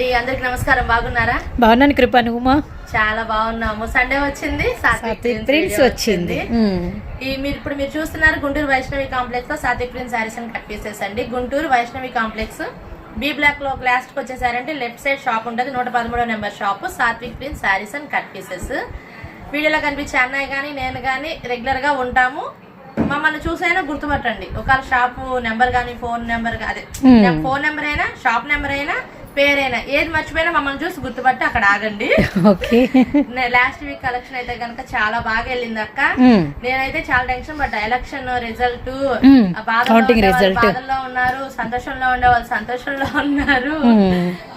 అండి అందరికి నమస్కారం. బాగున్నారా? బాగున్నాను కృప. నువ్వు చాలా బాగున్నాము. సండే వచ్చింది. సాత్విక్ ప్రిన్స్ వచ్చింది. ఈ మీరు ఇప్పుడు మీరు చూస్తున్నారు గుంటూరు వైష్ణవి కాంప్లెక్స్లో సాత్విక్ ప్రిన్స్ సారీస్ అని కట్ పీసెస్ అండి గుంటూరు వైష్ణవి కాంప్లెక్స్ బి బ్లాక్లో లాస్ట్కి వచ్చేసారంటే లెఫ్ట్ సైడ్ షాప్ ఉంటుంది. నూట పదమూడో number shop Sathvik prince sarees and cut pieces వీడియోలో కనిపించే అన్నయ్య కానీ నేను కానీ రెగ్యులర్గా ఉంటాము. మమ్మల్ని చూసైనా గుర్తుపట్టండి. ఒకవేళ షాప్ నెంబర్ కానీ ఫోన్ నెంబర్ అదే ఫోన్ నెంబర్ అయినా షాప్ నెంబర్ అయినా పేరైనా ఏది మర్చిపోయినా మమ్మల్ని చూసి గుర్తుపట్టి అక్కడ ఆగండి. ఓకే. లాస్ట్ వీక్ కలెక్షన్ అయితే గనక చాలా బాగా వెళ్ళింది అక్క. నేనైతే చాలా టెన్షన్ పడ్డా. Election result. బాధల్లో ఉన్నారు సంతోషంలో ఉండే వాళ్ళు సంతోషంలో ఉన్నారు.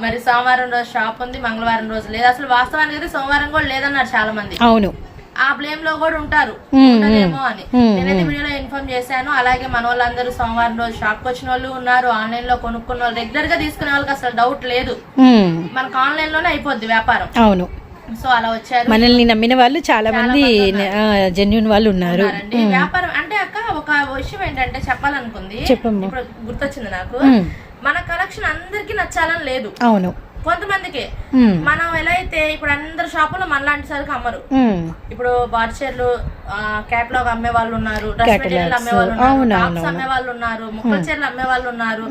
మరి సోమవారం రోజు షాప్ ఉంది మంగళవారం రోజు లేదు. అసలు వాస్తవానికి అయితే సోమవారం కూడా లేదన్నారు చాలా మంది అవును. ఆ బ్లేమ్లో కూడా ఉంటారు. ఉండదేమో అని. నేనైతే వీడియోలో ఇన్ఫార్మ్ చేశాను. అలాగే మన వాళ్ళందరూ సోమవారం రోజు షాప్ వచ్చిన వాళ్ళు ఉన్నారు ఆన్లైన్లో కొనుక్కున్న వాళ్ళు. రెగ్యులర్గా తీసుకునే వాళ్ళకి అసలు డౌట్ లేదు. మనకు ఆన్లైన్లోనే అయిపోద్ది వ్యాపారం. అవును. సో అలా వచ్చారు. మనల్ని నమ్మిన వాళ్ళు చాలా మంది జెన్యున్ వాళ్ళు ఉన్నారు. వ్యాపారం అంటే అక్క ఒక విషయం ఏంటంటే చెప్పాలనుకుంది. చెప్పమ్మా. ఇప్పుడు గుర్తొచ్చింది నాకు. మన కలెక్షన్ అందరికి నచ్చాలని లేదు. అవును. కొంతమందికి. మనం ఎలా అయితే ఇప్పుడు అందరు షాపుల్లో మనలాంటి సరుకు అమ్మరు. ఇప్పుడు బార్చర్లు క్యాట్లాగ్ అమ్మే వాళ్ళు ఉన్నారు అమ్మే వాళ్ళు ఉన్నారు అమ్మే వాళ్ళు ఉన్నారు ముక్కల చీరలు అమ్మే వాళ్ళు ఉన్నారు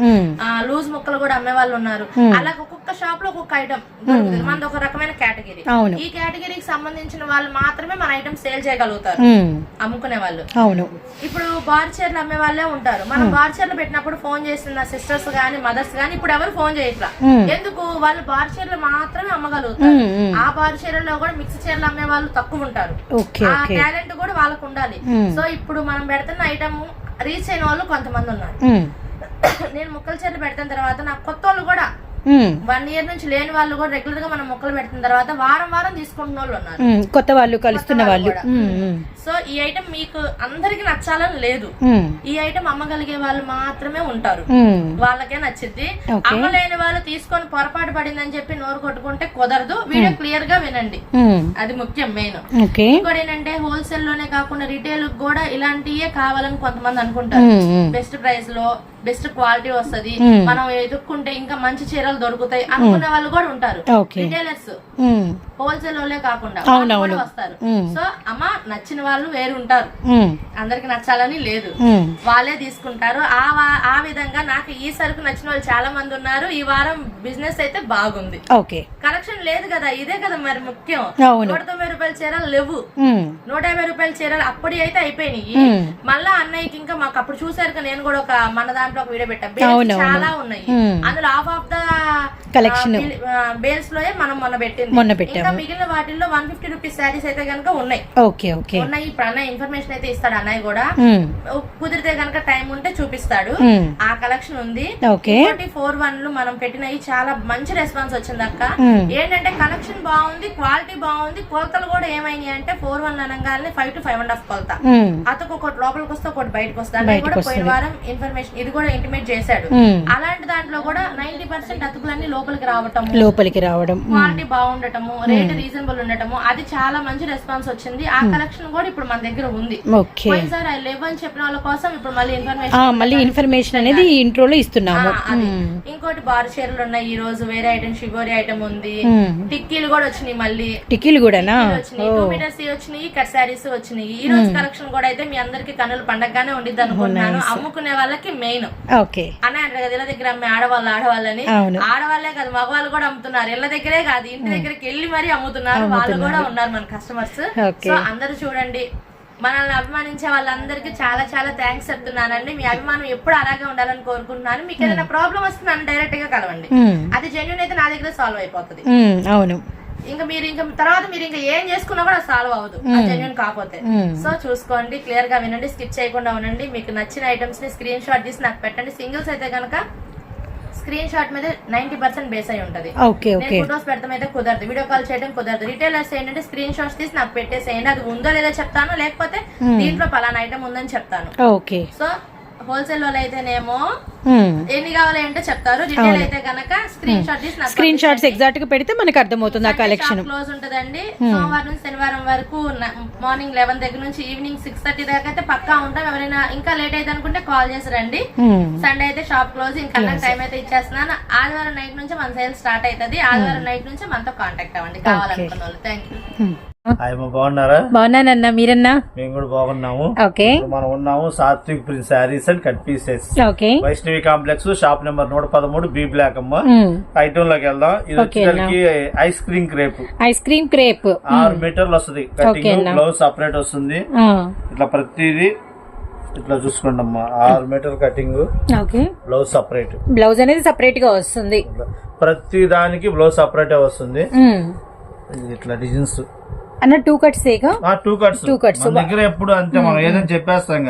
లూజ్ ముక్కలు కూడా అమ్మే వాళ్ళు ఉన్నారు. అలా ఒక్కొక్క షాప్లో ఒక్కొక్క ఐటమ్ దొరుకుతుంది. మనది ఒక రకమైన కేటగిరీ ఈ కేటగిరీకి సంబంధించిన వాళ్ళు మాత్రమే మన ఐటమ్ సేల్ చేయగలుగుతారు. అమ్ముకునే వాళ్ళు. అవును. ఇప్పుడు బార్ చీరలు అమ్మే వాళ్ళే ఉంటారు. మనం బార్ చీరలు పెట్టినప్పుడు ఫోన్ చేసిన సిస్టర్స్ గానీ మదర్స్ గానీ ఇప్పుడు ఎవరు ఫోన్ చేయట్లా? ఎందుకు? వాళ్ళు బార్ చీరలు మాత్రమే అమ్మగలుగుతారు. ఆ బార్ చీరల్లో కూడా మిక్స్ చీరలు అమ్మే వాళ్ళు తక్కువ ఉంటారు. ఆ టాలెంట్ కూడా వాళ్ళకు ఉండాలి సో ఇప్పుడు మనం పెడుతున్న ఐటమ్ రీచ్ అయిన వాళ్ళు కొంతమంది ఉన్నారు. నేను ముక్కల చీరలు పెడుతున్న తర్వాత నాకు కొత్త వాళ్ళు కూడా వన్ ఇయర్ నుంచి లేని వాళ్ళు కూడా రెగ్యులర్గా మనం మొక్కలు పెడుతున్న తర్వాత వారం వారం తీసుకుంటున్న వాళ్ళు ఉన్నారు. కొత్త వాళ్ళు కలుస్తున్న వాళ్ళు సో ఈ ఐటమ్ మీకు అందరికి నచ్చాలని లేదు. ఈ ఐటమ్ అమ్మగలిగే వాళ్ళు మాత్రమే ఉంటారు. వాళ్ళకే నచ్చింది. అమ్మలేని వాళ్ళు తీసుకొని పొరపాటు పడిందని చెప్పి నోరు కొట్టుకుంటే కుదరదు. వీడియో క్లియర్గా వినండి. అది ముఖ్యం మెయిన్. ఇంకోటి ఏంటంటే హోల్సేల్లోనే కాకుండా రిటైల్ కూడా ఇలాంటియే కావాలని కొంతమంది అనుకుంటారు. బెస్ట్ ప్రైస్లో బెస్ట్ క్వాలిటీ వస్తది. మనం ఎదుక్కుంటే ఇంకా మంచి చీరలు దొరుకుతాయి అనుకునే వాళ్ళు కూడా ఉంటారు. రిటైలర్స్. హోల్సేల్ వాళ్ళే కాకుండా వస్తారు. సో అమ్మ నచ్చిన వాళ్ళు వేరు ఉంటారు అందరికి నచ్చాలని లేదు. వాళ్ళే తీసుకుంటారు. ఆ ఆ విధంగా నాకు ఈ సరుకు నచ్చిన వాళ్ళు చాలా మంది ఉన్నారు. ఈ వారం బిజినెస్ అయితే బాగుంది. ఓకే. కలెక్షన్ లేదు కదా ఇదే కదా మరి ముఖ్యం. నూట తొంభై రూపాయల చీరలు లేవు. నూట యాభై రూపాయల చీరలు అప్పటి అయితే అయిపోయినాయి. మళ్ళా అన్నయ్యకి ఇంకా మాకు అప్పుడు చూసారు కదా నేను కూడా ఒక మన దాంట్లో ఒక వీడియో పెట్టా. అవును, బేల్స్ అవును. చాలా ఉన్నాయి. అందులో హాఫ్ ఆఫ్ ద Collection. బేల్స్లోనే మనం మొన్న పెట్టింది. మొన్న పెట్టాము. మిగిలిన వాటిల్లో వన్ ఫిఫ్టీ రూపీస్ శారీస్ అయితే కనుక ఉన్నాయి. Okay okay. ఉన్నాయి ఇప్పుడు అన్నయ్య ఇన్ఫర్మేషన్ అయితే ఇస్తాడు అన్నయ్య కూడా. కుదిరితే కనుక టైం ఉంటే చూపిస్తాడు. ఆ కలెక్షన్ ఉంది. ఫోర్ వన్లు మనం పెట్టినవి చాలా మంచి రెస్పాన్స్ వచ్చింది అక్క. ఏంటంటే కలెక్షన్ బాగుంది క్వాలిటీ బాగుంది కొలతలు కూడా ఏమైనాయి అంటే ఫోర్ వన్ అనగానే five to five and half కొలత. అతకు ఒకటి లోపలికి వస్తే ఒకటి బయటకు వస్తే అన్నయ్య బయటకు కూడా పోయిన వస్తది. వారం ఇన్ఫర్మేషన్ ఇది కూడా ఇంటిమేట్ చేశాడు. అలాంటి దాంట్లో కూడా నైన్టీ పర్సెంట్ అతుకులన్నీ లోపలికి రావటం లోపలికి రావడం. క్వాలిటీ బాగుండటము రేట్ రీజనబుల్ ఉండటము అది చాలా మంచి రెస్పాన్స్ వచ్చింది. ఆ కలెక్షన్ కూడా ఇప్పుడు మన దగ్గర ఉంది. ఆ లేవు అని చెప్పిన వాళ్ళ కోసం ఇప్పుడు మళ్ళీ ఇన్ఫర్మేషన్ మళ్ళీ ఇన్ఫర్మేషన్ అనేది ఇంట్రోలో ఇస్తున్నాము. ఇంకోటి బార్ చీరలు ఉన్నాయి. ఈ రోజు వేరే ఐటమ్ షిగోరి ఐటమ్ ఉంది. టిక్కీలు కూడా వచ్చినాయి మళ్ళీ. టిక్కీలు కూడానా? టిక్కీలు వచ్చినాయి. టూ మీటర్స్ వచ్చినాయి. కట్ శారీస్ వచ్చినాయి. ఈ రోజు కలెక్షన్ కూడా అయితే మీ అందరికి కన్నుల పండగగానే ఉండిద్ది అనుకుంటున్నాను. అమ్ముకునే వాళ్ళకి మెయిన్. ఓకే. అని అంటారు కదా ఇళ్ళ దగ్గర అమ్మే ఆడవాళ్ళు ఆడవాళ్ళని. ఆడవాళ్ళే కాదు మగవాళ్ళు కూడా అమ్ముతున్నారు. ఇళ్ళ దగ్గరే కాదు ఇంటి దగ్గరికి వెళ్ళి మరీ అమ్ముతున్నారు. వాళ్ళు కూడా ఉన్నారు మన కస్టమర్స్ సో అందరూ చూడండి మనల్ని అభిమానించే వాళ్ళందరికీ చాలా చాలా థ్యాంక్స్ చెప్తున్నానండి. మీ అభిమానం ఎప్పుడు అలాగే ఉండాలని కోరుకుంటున్నాను. మీకు ఏదైనా ప్రాబ్లం వస్తే నన్ను డైరెక్ట్గా కలవండి. ఉమ్, అది జెన్యున్ అయితే నా దగ్గర సాల్వ్ అయిపోతుంది. ఉమ్, అవును. ఇంకా మీరు ఇంకా తర్వాత మీరు ఇంకా ఏం చేసుకున్నా కూడా సాల్వ్ అవ్వదు. జెన్యున్ కాకపోతే. సో చూసుకోండి క్లియర్గా వినండి స్కిప్ చేయకుండా ఉండండి. మీకు నచ్చిన ఐటమ్స్ని స్క్రీన్ షాట్ తీసి నాకు పెట్టండి. సింగిల్స్ అయితే కనుక స్క్రీన్ షాట్ మీద నైన్టీ పర్సెంట్ బేస్ అయి ఉంటది. ఓకే నేను ఓకే. ఫొటోస్ పెడతాం అయితే కుదరదు. వీడియో కాల్ చేయడం కుదరదు. రిటైలర్స్ ఏంటంటే స్క్రీన్ షాట్స్ తీసి నాకు పెట్టేసేయండి. అది ఉందో లేదో చెప్తాను. లేకపోతే దీంట్లో పలానా ఐటమ్ ఉందని చెప్తాను. ఓకే. సో హోల్సేల్ వాళ్ళు అయితేనేమో. ఎన్ని కావాలి అంటే చెప్తారు రిటైల్ అయితే గనక స్క్రీన్ షాట్ తీసి స్క్రీన్ షాట్స్ ఎగ్జాక్ట్గా పెడితే మనకు అర్థమవుతుంది ఆ కలెక్షన్ క్లోజ్ ఉంటదండి. సోమవారం నుంచి శనివారం వరకు మార్నింగ్ లెవెన్ దగ్గర నుంచి ఈవినింగ్ సిక్స్ థర్టీ దాకా అయితే పక్కా ఉంటాం. ఎవరైనా ఇంకా లేట్ అయితే అనుకుంటే కాల్ చేసి రండి. సండే అయితే షాప్ క్లోజ్ ఇంకా టైం అయితే ఇచ్చేస్తున్నాను. ఆదివారం నైట్ నుంచి మన సేల్ స్టార్ట్ అవుతుంది. ఆదివారం నైట్ నుంచి మనతో కాంటాక్ట్ అవ్వండి. కావాలనుకున్న వాళ్ళు. థ్యాంక్ యూ బాగున్నారా? బాగున్నానన్నా మీరన్నా? మేము కూడా బాగున్నాము. ఓకే. మనం ఉన్నాము Satvik prince saris and cut pieces. Okay. Vaishnavi complex shop number నూట పదమూడు బి బ్లాక్ అమ్మ. మ్మ్. ఐటమ్లోకి వెళ్దాం. ఇది వచ్చేసరికి ice cream crepe. Ice cream crepe. ఆరు మీటర్లు వస్తుంది. కటింగ్ బ్లౌజ్ సపరేట్ వస్తుంది. ఇట్లా ప్రతిదీ ఇట్లా చూసుకోండి అమ్మా. ఆరు metre cutting blouse separate blouse అనేది సపరేట్గా వస్తుంది. ప్రతి దానికి బ్లౌజ్ సపరేట్ వస్తుంది. ఇట్లా డిజైన్స్ అన్న two cuts two cuts. cuts. మన దగ్గర ఎప్పుడు అంతే మనం ఏదైనా చెప్పేస్తాం.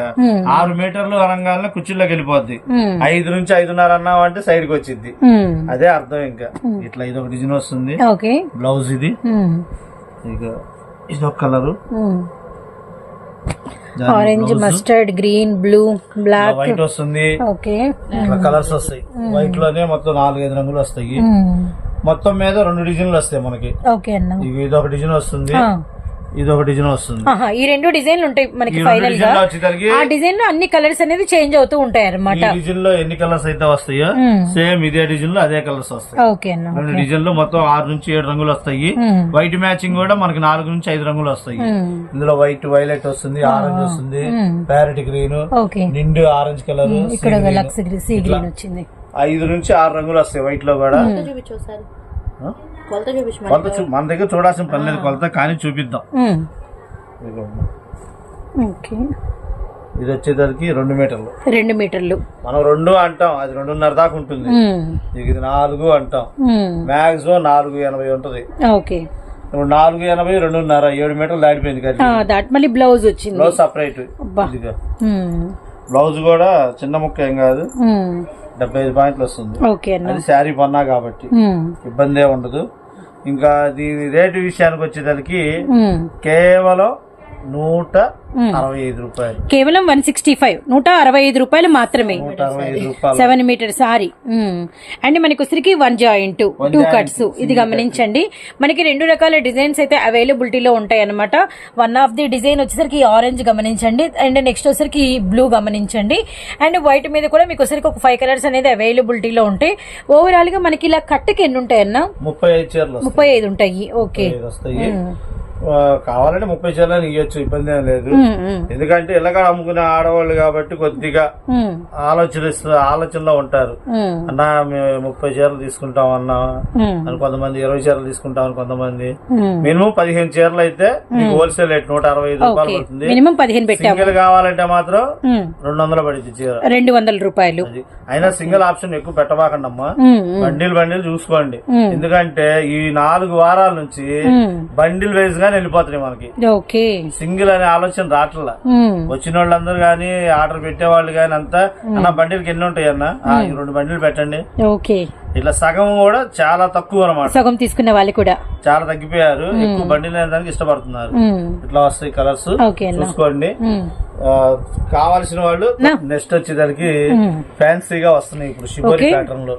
ఆరు మీటర్లు అనగానే కుర్చీలోకి వెళ్ళిపోద్ది. ఐదు నుంచి ఐదున్నర అన్నావు అంటే సైడ్కి వచ్చింది. అదే అర్థం ఇంకా. ఇట్లా ఇది ఒక డిజైన్ వస్తుంది. ఓకే. బ్లౌజ్ ఇది. ఇక ఇది ఒక colour. Orange mustard green blue black white వస్తుంది. ఓకే. ఇట్లా కలర్స్ వస్తాయి. వైట్లోనే మొత్తం నాలుగైదు రంగులు వస్తాయి. మొత్తం మీద రెండు డిజైన్లు వస్తాయి మనకి. ఓకే అన్న. ఇక ఇది ఒక డిజైన్ వస్తుంది. ఇది ఒక డిజైన్ వస్తుంది. ఈ రెండు డిజైన్లు ఉంటాయి మనకి ఫైనల్గా. ఆ డిజైన్లో అన్ని కలర్స్ అనేది చేంజ్ అవుతూ ఉంటాయి అన్నమాట. డిజైన్లో ఎన్ని కలర్స్ అయితే వస్తాయో. సేమ్ ఇదే డిజైన్లో అదే కలర్స్ వస్తాయి. ఓకే రెండు డిజైన్లు మొత్తం ఆరు నుంచి ఏడు రంగులు వస్తాయి. వైట్ మ్యాచింగ్ కూడా మనకి నాలుగు నుంచి ఐదు రంగులు వస్తాయి. ఇందులో వైట్ వైలెట్ వస్తుంది ఆరెంజ్ వస్తుంది. ప్యారెట్ గ్రీన్ నిండు ఆరెంజ్ కలర్ ఇక్కడ గ్రీన్ వచ్చింది. ఐదు నుంచి ఆరు రంగులు వస్తాయి వైట్లో కూడా? కొలత చూ- మన దగ్గర చూడాల్సిన పని లేదు కొలత కానీ చూపిద్దాం. ఓకే. ఇది వచ్చేసరికి రెండు మీటర్లు. రెండు మీటర్లు. మనం రెండు అంటాం అది రెండున్నర దాకా ఉంటుంది. ఇది నాలుగు అంటాం. మాక్సిమం నాలుగు ఎనభై ఉంటది. ఓకే. ఇప్పుడు నాలుగు ఎనభై రెండున్నర ఏడు మీటర్లు దాటిపోయింది కదా ఆ, దాట్ మళ్ళీ బ్లౌజ్ వచ్చింది. Blouse separate. బ్లౌజ్ కూడా చిన్న ముక్క ఏం కాదు. డెబ్బై ఐదు పాయింట్లు వస్తుంది అది శారీ పన్నా కాబట్టి. ఇబ్బంది ఉండదు ఇంకా దీని రేటు విషయానికి వచ్చేసరికి మ్మ్. కేవలం నూట అరవై ఐదు రూపాయలు. కేవలం వన్ సిక్స్టీ ఫైవ్. నూట అరవై ఐదు రూపాయలు మాత్రమే. Seven metre sorry. అండ్ మనకి వచ్చరికి వన్ జాయింట్ టూ కట్స్ ఇది గమనించండి. మనకి రెండు రకాల డిజైన్స్ అయితే అవైలబిలిటీలో ఉంటాయి అనమాట వన్ ఆఫ్ ది డిజైన్ వచ్చేసరికి ఆరెంజ్ గమనించండి. అండ్ నెక్స్ట్ వచ్చేసరికి బ్లూ గమనించండి. అండ్ వైట్ మీద కూడా మీకు వచ్చరికి ఒక ఫైవ్ కలర్స్ అనేది అవైలబిలిటీలో ఉంటాయి. ఓవరాల్గా మనకి ఇలా కట్టకి ఎన్ని ఉంటాయి అన్న ముప్పై ఐదు ముప్పై ఐదు ఉంటాయి ఓకే కావాలంటే ముప్పై చీరలు ఇవ్వచ్చు ఇబ్బంది ఏం లేదు. ఎందుకంటే ఇలాగ అమ్ముకునే ఆడవాళ్ళు కాబట్టి కొద్దిగా ఆలోచన ఆలోచనలో ఉంటారు. అన్నా మేము ముప్పై చీరలు తీసుకుంటాం అన్నా అని కొంతమంది ఇరవై చీరలు తీసుకుంటాం అని కొంతమంది మినిమం పదిహేను చీరలు అయితే మీకు హోల్సేల్ రేట్ నూట అరవై ఐదు రూపాయలు పడుతుంది. మినిమం పదిహేను సింగిల్ కావాలంటే మాత్రం. రెండు వందలు పడింది చీర. రెండు వందల రూపాయలు. అయినా సింగిల్ ఆప్షన్ ఎక్కువ పెట్టబాకండి అమ్మా మ్మ్. బండిల్ బండిల్ చూసుకోండి. ఎందుకంటే ఈ నాలుగు వారాల నుంచి. బండిల్ వైజ్ గానే వెళ్ళిపోతున్నాయి మనకి. ఓకే. సింగిల్ అనే ఆలోచన రావట్లా. వచ్చిన వాళ్ళందరూ గానీ ఆర్డర్ పెట్టేవాళ్ళు గానీ అంతా అన్న బండిలకి ఎన్ని ఉంటాయి అన్న? రెండు బండిలు పెట్టండి. ఓకే. ఇట్లా సగం కూడా చాలా తక్కువ అనమాట సగం తీసుకున్న వాళ్ళు కూడా. చాలా తగ్గిపోయారు. ఎక్కువ బండిలు దానికి ఇష్టపడుతున్నారు. ఇట్లా వస్తాయి కలర్స్. చూసుకోండి. కావాల్సిన వాళ్ళు నెక్స్ట్ వచ్చేసరికి ఫ్యాన్సీగా వస్తున్నాయి ఇప్పుడు షిబోరి ప్యాటర్న్లో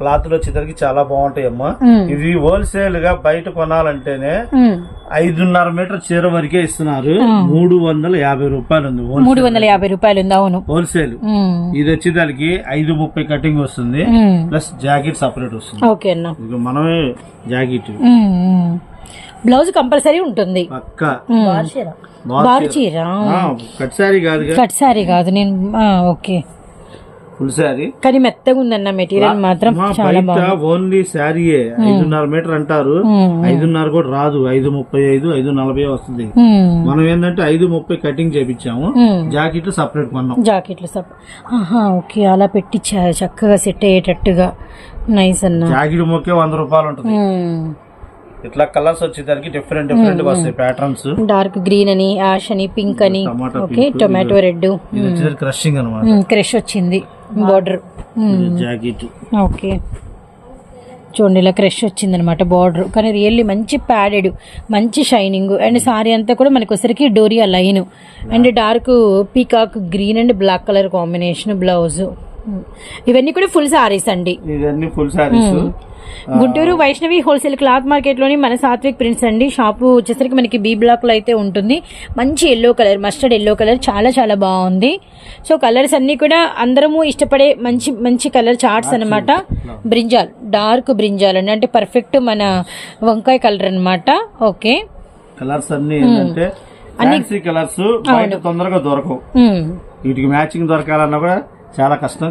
మ్మ్. క్లాత్లు వచ్చేసరికి చాలా బాగుంటాయి అమ్మా మ్మ్. ఇవి హోల్సేల్గా బయట కొనాలంటేనే. ఐదున్నర మీటర్ చీర వరకే ఇస్తున్నారు. మూడు వందల యాభై రూపాయలు ఉంది మూడు వందల యాభై రూపాయలు ఉంది అవును? హోల్సేల్. ఇది వచ్చేదానికి ఐదు ముప్పై కటింగ్ వస్తుంది. ప్లస్ జాకెట్ సపరేట్ వస్తుంది. ఓకే అన్న. ఇక మనమే జాకెట్. బ్లౌజ్ కంపల్సరీ ఉంటుంది. బారు చీర కట్ శారీ కాదుగా. కట్ సారీ కాదు నేను ఓకే. ఫుల్ శారీ కానీ మెత్తగా ఉందన్న మెటీరియల్ మాత్రం బయట ఓన్లీ శారీయే. ఐదున్నర మీటర్ అంటారు. ఐదున్నర కూడా రాదు. ఐదు ముప్పై ఐదు ఐదు నలభై వస్తుంది. మనం ఏంటంటే ఐదు ముప్పై కటింగ్ చేపించాము. మ్మ్. జాకెట్ సపరేట్ కొన్నాం. జాకెట్లు సప్ ఆహా ఓకే. అలా పెట్టి చక్కగా సెట్ అయ్యేటట్టుగా. నైస్ అన్న. జాకెట్ మొక్కే వంద రూపాయలు ఉంటుంది. ఇట్లా కలర్స్ వచ్చేసరికి డిఫరెంట్ డిఫరెంట్ వస్తాయి ప్యాటర్న్స్ డార్క్ గ్రీన్ అని యాష్ అని పింక్ అని. టమాటా ఓకే టొమాటో రెడ్ క్రషింగ్ అనమాట క్రష్ వచ్చింది. Border jacket. ఓకే. చూడండి ఇలా క్రష్ వచ్చింది అనమాట బార్డర్. కానీ రియల్లీ మంచి ప్యాడెడ్ మంచి షైనింగ్. అండ్ సారీ అంతా కూడా మనకి వచ్చరికి doria line. And dark peacock green and black colour combination blouse. ఇవన్నీ కూడా ఫుల్ సారీస్ అండి. ఇవన్నీ full saris. Guntur Vaishnavi wholesale cloth మార్కెట్లోని మన సాత్విక్ ప్రింట్స్ అండి. షాపు వచ్చేసరికి మనకి బి బ్లాక్లో అయితే ఉంటుంది. మంచి yellow colour mustard yellow colour చాలా చాలా బాగుంది. సో కలర్స్ అన్ని కూడా అందరము ఇష్టపడే మంచి మంచి కలర్ చార్ట్స్ అన్నమాట. బ్రింజాల్ డార్క్ బ్రింజాల్ అండి. అంటే పర్ఫెక్ట్ మన వంకాయ కలర్ అన్నమాట. ఓకే కలర్స్ అన్ని ఏంటంటే ఫ్యాన్సీ కలర్స్ బయట తొందరగా దొరకవు. మ్మ్. వీటికి మ్యాచింగ్ దొరకాలన్నా కూడా చాలా కష్టం.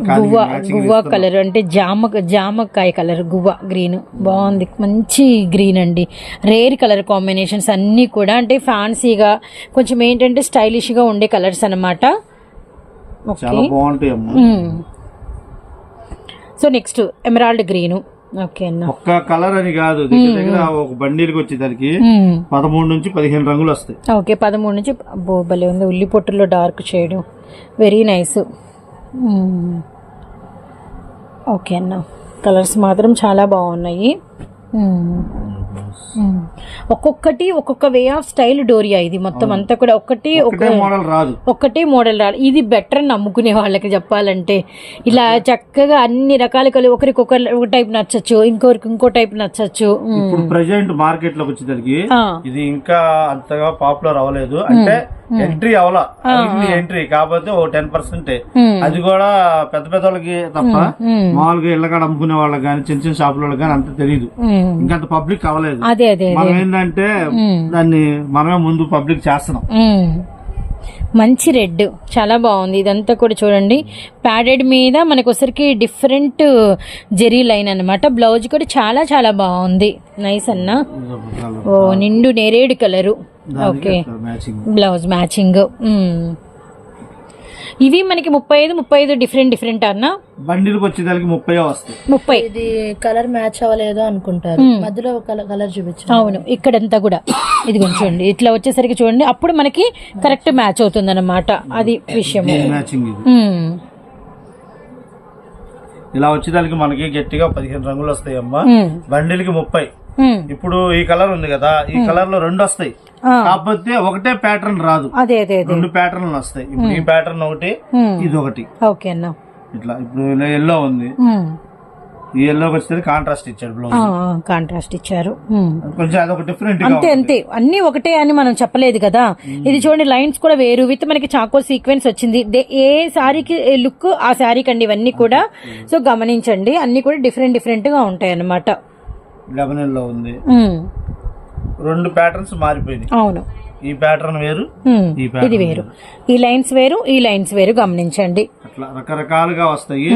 గువ్వ కలర్ అంటే జామ జామకాయ కలర్ గువ్వ గ్రీన్ బాగుంది. మంచి గ్రీన్ అండి. రేర్ కలర్ కాంబినేషన్స్ అన్నీ కూడా అంటే ఫ్యాన్సీగా కొంచెం ఏంటంటే స్టైలిష్గా ఉండే కలర్స్ అమ్మ. So next emerald green okay అన్న. ఒక్క కలర్ అని కాదు. దగ్గర దగ్గర ఒక బండిల్కి వచ్చేసరికి మ్మ్. పదమూడు నుంచి పదిహేను రంగులు వస్తాయి. ఓకే పదమూడు నుంచి అబ్బో భలే ఉంది. ఉల్లి పొట్టులో dark shade very nice okay అన్న. కలర్స్ మాత్రం చాలా బాగున్నాయి. ఒక్కొక్కటి ఒక్కొక్క వే ఆఫ్ స్టైల్ డోరియా ఇది మొత్తం అంతా కూడా. ఒక్కటి మోడల్ రాదు. ఒక్కటే మోడల్ రాలి ఇది బెటర్ అని నమ్ముకునే వాళ్ళకి చెప్పాలంటే. ఇలా చక్కగా అన్ని రకాల కలి ఒకరికి ఒక టైప్ నచ్చచ్చు ఇంకొకరికి ఇంకో టైప్ నచ్చచ్చు. మ్మ్. ఇప్పుడు ప్రజెంట్ మార్కెట్లోకి వచ్చేసరికి. ఇది ఇంకా అంతగా పాపులర్ అవ్వలేదు. అంటే ఎంట్రీ అవలా ఎంట్రీ కాకపోతే ఓ టెన్ పర్సెంట్ అది కూడా పెద్ద పెద్ద వాళ్ళకి తప్ప మామూలుగా ఇళ్ళకాడ అమ్ముకునే వాళ్ళకి కానీ చిన్న చిన్న షాపుల వాళ్ళకి కానీ అంత తెలియదు మ్మ్. ఇంకంత పబ్లిక్ అవ్వలేదు. అదే అదే మనం ఏంటంటే దాన్ని మనమే ముందు పబ్లిక్ చేస్తున్నాం. మంచి రెడ్. చాలా బాగుంది. ఇదంతా కూడా చూడండి. ప్యాడెడ్ మీద మనకు ఒకసారికి డిఫరెంట్ జెరీ లైన్ అన్నమాట. బ్లౌజ్ కూడా చాలా చాలా బాగుంది. నైస్ అన్న. ఓ నిండు నేరేడు కలరు. ఓకే. Blouse matching. ఇవి మనకి ముప్పై ఐదు ముప్పై ఐదు డిఫరెంట్ డిఫరెంట్ అన్న? బండిలకు వచ్చేదానికి ముప్పై వస్తాయి. ముప్పై. ఇది కలర్ మ్యాచ్ అవ్వలేదో అనుకుంటారు. మధ్యలో కలర్ చూపించు అవును ఇక్కడంతా కూడా. ఇది చూడండి ఇట్లా వచ్చేసరికి చూడండి అప్పుడు మనకి కరెక్ట్ మ్యాచ్ అవుతుంది అనమాట అది విషయం మ్యాచింగ్ ఇది. మ్మ్. ఇలా వచ్చేదానికి మనకి గట్టిగా పదిహేను రంగులు వస్తాయి అమ్మా మ్మ్. బండిలకి ముప్పై. ఇప్పుడు ఈ కలర్ ఉంది కదా ఈ కలర్లో రెండు వస్తాయి. కాకపోతే ఒకటే ప్యాటర్న్ రాదు. అదే అదే రెండు ప్యాటర్న్లు వస్తాయి. ఇప్పుడు ఈ ప్యాటర్న్ ఒకటి. ఇది ఒకటి. ఓకే అన్న. ఇట్లా ఇప్పుడు ఎల్లో ఉంది. ఈ ఎల్లోకి వచ్చేది కాంట్రాస్ట్ ఇచ్చాడు బ్లౌజ్ కాంట్రాస్ట్ ఇచ్చారు. కొంచెం అదొక డిఫరెంట్ అంతే అంతే. అన్ని ఒకటే అని మనం చెప్పలేదు కదా. ఇది చూడండి లైన్స్ కూడా వేరు. విత్ మనకి చాకో సీక్వెన్స్ వచ్చింది. ఏ శారీకి లుక్ ఆ శారీకి అండి ఇవన్నీ కూడా. సో గమనించండి. అన్ని కూడా డిఫరెంట్ డిఫరెంట్గా ఉంటాయి అన్నమాట లెబనన్లో ఉంది. రెండు ప్యాటర్న్స్ మారిపోయినాయి. అవును. ఈ ప్యాటర్న్ వేరు. ఈ ఇది వేరు. ఈ లైన్స్ వేరు ఈ లైన్స్ వేరు. గమనించండి. అట్లా రకరకాలుగా వస్తాయి.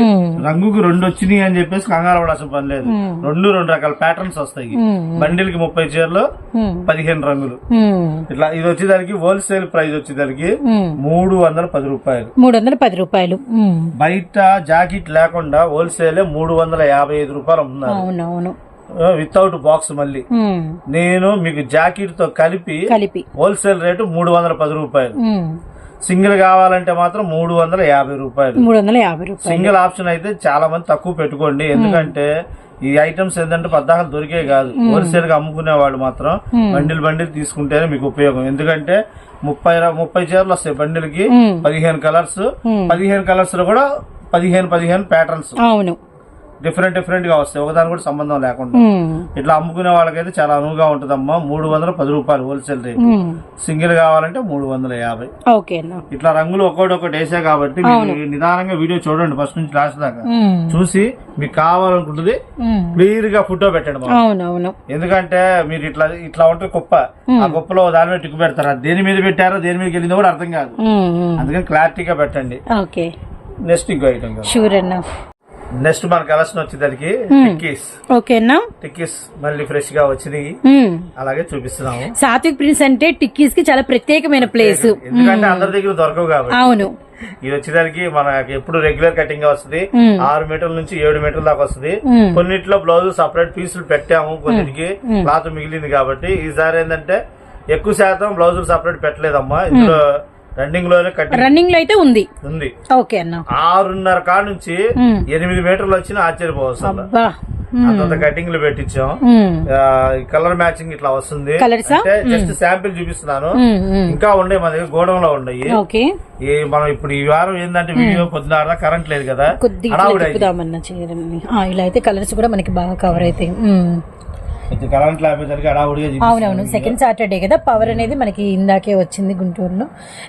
రంగుకు రెండు వచ్చినాయి అని చెప్పేసి కంగారు పడాల్సిన పని లేదు. రెండు రెండు రకాల ప్యాటర్న్స్ వస్తాయి. బండిల్కి ముప్పై చీరలు. పదిహేను రంగులు. ఇట్లా ఇది వచ్చేదానికి హోల్సేల్ ప్రైస్ వచ్చేదానికి. మూడు వందల పది రూపాయలు. మూడు వందల పది రూపాయలు. బయట జాకెట్ లేకుండా హోల్సేల్ మూడు వందల యాభై ఐదు రూపాయలు అమ్ముతున్నారు. అవునవును. వితౌట్ బాక్స్ మళ్ళీ. నేను మీకు జాకెట్తో కలిపి కలిపి. హోల్సేల్ రేటు మూడు వందల పది రూపాయలు. సింగిల్ కావాలంటే మాత్రం మూడు వందల యాభై రూపాయలు. మూడు వందల యాభై రూపాయలు. సింగిల్ ఆప్షన్ అయితే చాలా మంది తక్కువ పెట్టుకోండి. ఎందుకంటే ఈ ఐటమ్స్ ఏంటంటే పద్దాకలు దొరికే కాదు. హోల్సేల్గా అమ్ముకునే వాళ్ళు మాత్రం బండిల్ బండిల్ తీసుకుంటేనే మీకు ఉపయోగం. ఎందుకంటే ముప్పై ముప్పై చీరలు వస్తాయి బండిల్కి. మ్మ్. పదిహేను కలర్స్. పదిహేను కలర్స్లో కూడా పదిహేను పదిహేను ప్యాటర్న్స్. అవును. డిఫరెంట్ డిఫరెంట్గా వస్తాయి. ఒకదాని కూడా సంబంధం లేకుండా. మ్మ్. ఇట్లా అమ్ముకునే వాళ్ళకైతే చాలా అనువుగా ఉంటదమ్మా. మూడు వందల పది రూపాయలు హోల్సేల్ రేట్ మ్మ్. సింగిల్ కావాలంటే మూడు వందల యాభై. ఇట్లా రంగులు ఒకటి వేసా కాబట్టి మీరు నిదానంగా వీడియో చూడండి ఫస్ట్ నుంచి లాస్ట్ దాకా. మ్మ్. చూసి మీకు కావాలనుకుంటుంది. క్లియర్గా ఫోటో పెట్టండి ఎందుకంటే మీరు ఇట్లా ఇట్లా ఉంటే కుప్ప. ఆ కుప్పలో దాని మీద టిక్కు పెడతారు. దేని మీద పెట్టారో దేని మీద వెళ్ళిందో కూడా అర్థం కాదు. అందుకని క్లారిటీగా పెట్టండి. నెక్స్ట్ ఇంకో ఐటమ్ షూర్ అన్న నెక్స్ట్ మన కలెక్షన్ వచ్చేసరికి టిక్కీస్. ఓకే అన్న? టిక్కీస్ మళ్ళీ ఫ్రెష్గా వచ్చినాయి మ్మ్. అలాగే చూపిస్తున్నాము. సాత్విక్ ప్రిన్స్ అంటే టిక్కీస్కి చాలా ప్రత్యేకమైన ప్లేస్ ఎందుకంటే అందరి దగ్గర దొరకవు కాబట్టి. అవును. ఇది వచ్చేసరికి మనకి ఎప్పుడు రెగ్యులర్ కటింగ్ వస్తుంది. ఆరు మీటర్ల నుంచి ఏడు మీటర్ల దాకా వస్తుంది. కొన్నిట్లో బ్లౌజ్ సపరేట్ పీసులు పెట్టాము కొన్నిటికి. క్లాత్ మిగిలింది కాబట్టి. ఈసారి ఏంటంటే ఎక్కువ శాతం బ్లౌజులు సపరేట్ పెట్టలేదమ్మా. ఇందులో రన్నింగ్లోనే కటింగ్ రన్నింగ్లో అయితే ఉంది. ఉంది. ఓకే అన్న. ఆరున్నర కాడ నుంచి. ఎనిమిది మీటర్లు వచ్చినా ఆశ్చర్యపోవచ్చు అంతంత కటింగ్లు పెట్టించాం. కలర్ మ్యాచింగ్ ఇట్లా వస్తుంది? అంటే జస్ట్ శాంపిల్ చూపిస్తున్నాను. ఇంకా ఉండే మన దగ్గర గోడౌన్లో ఉన్నాయి మనం ఇప్పుడు ఈ వారం ఏంటంటే వీడియో పొద్దున కరెంట్ లేదు కదా. ఇలా అయితే కలర్స్ కూడా మనకి బాగా కవర్ అవుతాయి. అవునవును సెకండ్ సాటర్డే కదా పవర్ అనేది మనకి ఇందాకే వచ్చింది గుంటూరులో.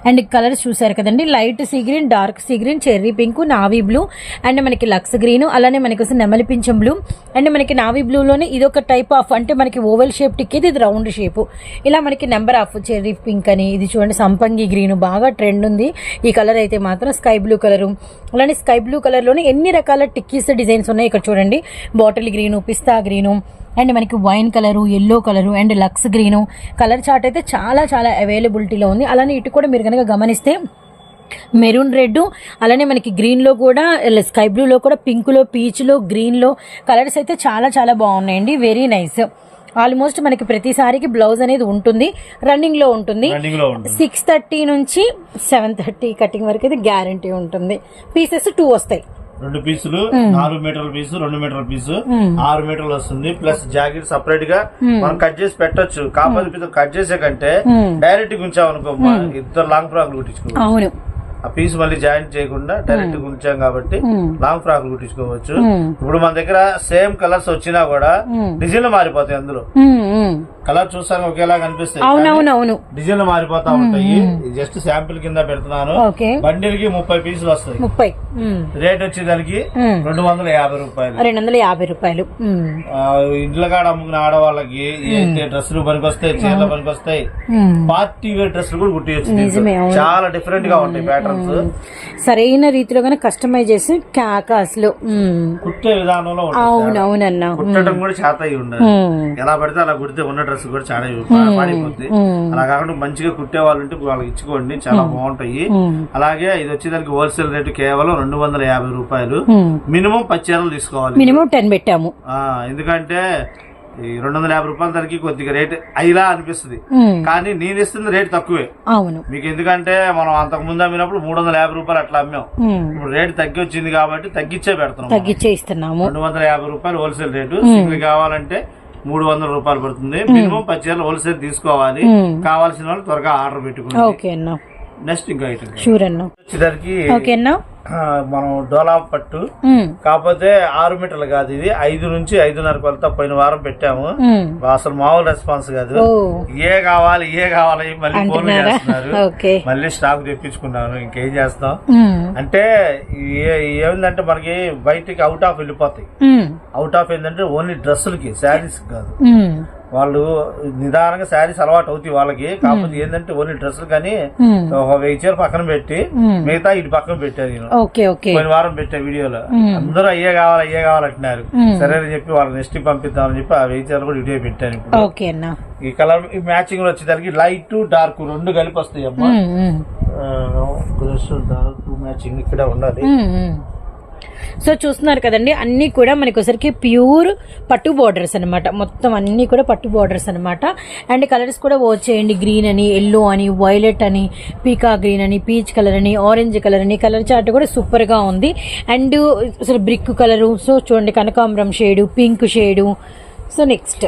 అండ్ కలర్స్ చూసారు కదండి light sea green dark sea green cherry pink navy blue and మనకి లక్స్ గ్రీన్ అలానే మనకి వస్తే నెమలి పింఛం బ్లూ అండ్ మనకి నావీ బ్లూలోనే ఇది ఒక టైప్ ఆఫ్ అంటే మనకి ఓవెల్ షేప్ టిక్కేది ఇది రౌండ్ షేప్ ఇలా మనకి నెంబర్ ఆఫ్ చెర్రీ పింక్ అని ఇది చూడండి సంపంగి గ్రీన్ బాగా ట్రెండ్ ఉంది. ఈ కలర్ అయితే మాత్రం స్కై బ్లూ కలరు అలానే స్కై బ్లూ కలర్లోనే ఎన్ని రకాల టిక్కీస్ డిజైన్స్ ఉన్నాయి ఇక్కడ చూడండి. Bottle green pista green and మనకి wine colour yellow colour and Lux green. Colour chart అయితే చాలా చాలా అవైలబిలిటీలో ఉంది. అలానే ఇటు కూడా మీరు కనుక గమనిస్తే మెరూన్ రెడ్ అలానే మనకి గ్రీన్లో కూడా స్కై బ్లూలో కూడా పింక్లో పీచ్లో గ్రీన్లో కలర్స్ అయితే చాలా చాలా బాగున్నాయండి. Very nice. ఆల్మోస్ట్ మనకి ప్రతిసారికి బ్లౌజ్ అనేది ఉంటుంది. రన్నింగ్లో ఉంటుంది. రన్నింగ్లో ఉంటుంది. సిక్స్ థర్టీ నుంచి సెవెన్ థర్టీ కటింగ్ వరకు అయితే గ్యారంటీ ఉంటుంది. పీసెస్ టూ వస్తాయి. రెండు పీసులు నాలుగు మీటర్ల పీసు రెండు మీటర్ల పీసు ఆరు మీటర్లు వస్తుంది. ప్లస్ జాకెట్ సపరేట్గా మనం కట్ చేసి పెట్టొచ్చు. కాకపోతే కట్ చేసే కంటే డైరెక్ట్ మా ఇద్దరు లాంగ్ ఫ్రాక్లు కుట్టించుకో అవును. ఆ పీస్ మళ్ళీ జాయింట్ చేయకుండా డైరెక్ట్ ఉంచాం కాబట్టి లాంగ్ ఫ్రాక్ కుట్టించుకోవచ్చు. ఇప్పుడు మన దగ్గర సేమ్ కలర్స్ వచ్చినా కూడా డిజైన్లు మారిపోతాయి అందులో. కలర్ చూసాక ఒకేలా కనిపిస్తాయి. అవునవునవును. డిజైన్లు మారిపోతా ఉంటాయి. జస్ట్ శాంపిల్ కింద పెడుతున్నాను. బండిల్కి ముప్పై పీసులు వస్తాయి. ముప్పై. రేట్ వచ్చేదానికి. రెండు వందల యాభై రూపాయలు. రెండు వందల యాభై రూపాయలు. ఇండ్ల కాడ అమ్ముకునే ఆడవాళ్ళకి డ్రెస్సులు పనికొస్తాయి చీరలు పనికొస్తాయి. పార్టీ వేర్ డ్రెస్సులు కూడా కుట్టియచ్చు. చాలా డిఫరెంట్గా ఉంటాయి ప్యాటర్న్స్ సరైన రీతిలో గానే కస్టమైజ్ చేసి ఉమ్. కుట్టే విధానంలో అవునవునన్నా. కుట్టడం కూడా చేత ఉండాలి. ఉమ్. ఎలా పడితే అలా కుడితే ఉన్న డ్రెస్ కూడా చాలా పాడైపోద్ది. అలా కాకుండా మంచిగా కుట్టే వాళ్ళు ఉంటే వాళ్ళకి ఇచ్చుకోండి చాలా బాగుంటాయి. అలాగే ఇది వచ్చేదానికి హోల్సేల్ రేటు కేవలం రెండు వందల యాభై రూపాయలు. మినిమం పది చీరలు తీసుకోవాలి. మినిమం టెన్ పెట్టాము. ఎందుకంటే ఈ రెండు వందల యాభై రూపాయల ధరకి కొద్దిగా రేట్ అయిలా అనిపిస్తుంది. కానీ నేను ఇస్తుంది రేట్ తక్కువే. అవును. మీకు ఎందుకంటే మనం అంతకు ముందు అమ్మినప్పుడు మూడు వందల యాభై రూపాయలు అట్లా అమ్మాం. ఇప్పుడు రేట్ తగ్గి వచ్చింది కాబట్టి తగ్గించే పెడుతున్నాం. తగ్గించే ఇస్తున్నాము. రెండు వందల యాభై రూపాయలు హోల్సేల్ రేటు సింగిల్ కావాలంటే మూడు వందల రూపాయలు పడుతుంది. మినిమం చీరలు హోల్సేల్ తీసుకోవాలి. కావాల్సిన వాళ్ళు త్వరగా ఆర్డర్ పెట్టుకోండి. అన్న. నెక్స్ట్ ఇంకా ఐటమ్ షూర్ అన్న. వచ్చేసరికి మనం డోలా పట్టు. కాకపోతే ఆరు మీటర్లు కాదు ఇది. ఐదు నుంచి ఐదున్నర కొలత పోయిన వారం పెట్టాము. అసలు మామూలు రెస్పాన్స్ కాదు. ఏ కావాలి ఏ కావాలి మళ్ళీ అంటున్నారా? చేస్తున్నారు. మళ్ళీ స్టాక్ తెప్పించుకున్నాను ఇంకేం చేస్తాం. అంటే ఏమిందంటే మనకి బయటికి అవుట్ ఆఫ్ వెళ్ళిపోతాయి. అవుట్ ఆఫ్ ఏంటంటే ఓన్లీ డ్రెస్సులకి శారీస్ కాదు. వాళ్ళు నిదానంగా శారీస్ అలవాటు అవుతాయి వాళ్ళకి కాకపోతే ఏంటంటే ఓన్లీ డ్రెస్సులు కానీ. ఒక వెయ్యి చీర పక్కన పెట్టి. మిగతా ఇటు పక్కన పెట్టాను నేను పోయిన వారం పెట్టా వీడియోలో. అందరూ అయ్యే కావాలి అయ్యే కావాలంటున్నారు. సరే అని చెప్పి వాళ్ళ నెక్స్ట్ పంపిద్దామని చెప్పి ఆ వెయ్యి చీరలు కూడా వీడియో పెట్టాను ఇప్పుడు ఈ కలర్ ఈ మ్యాచింగ్ వచ్చేసరికి లైట్ డార్క్ రెండు కలిపి వస్తాయి అమ్మా. డార్క్ మ్యాచింగ్ ఇక్కడ ఉండాలి. సో చూస్తున్నారు కదండి అన్ని కూడా మనకి ఒకసారికి ప్యూర్ పట్టు బార్డర్స్ అన్నమాట. మొత్తం అన్ని కూడా పట్టు బార్డర్స్ అనమాట అండ్ కలర్స్ కూడా వచ్చేయండి గ్రీన్ అని ఎల్లో అని వైలెట్ అని పీకా గ్రీన్ అని పీచ్ కలర్ అని ఆరెంజ్ కలర్ అని. కలర్ చార్ట్ కూడా సూపర్గా ఉంది. అండ్ అసలు బ్రిక్ కలరు సో చూడండి కనకాంబరం shade pink shade so next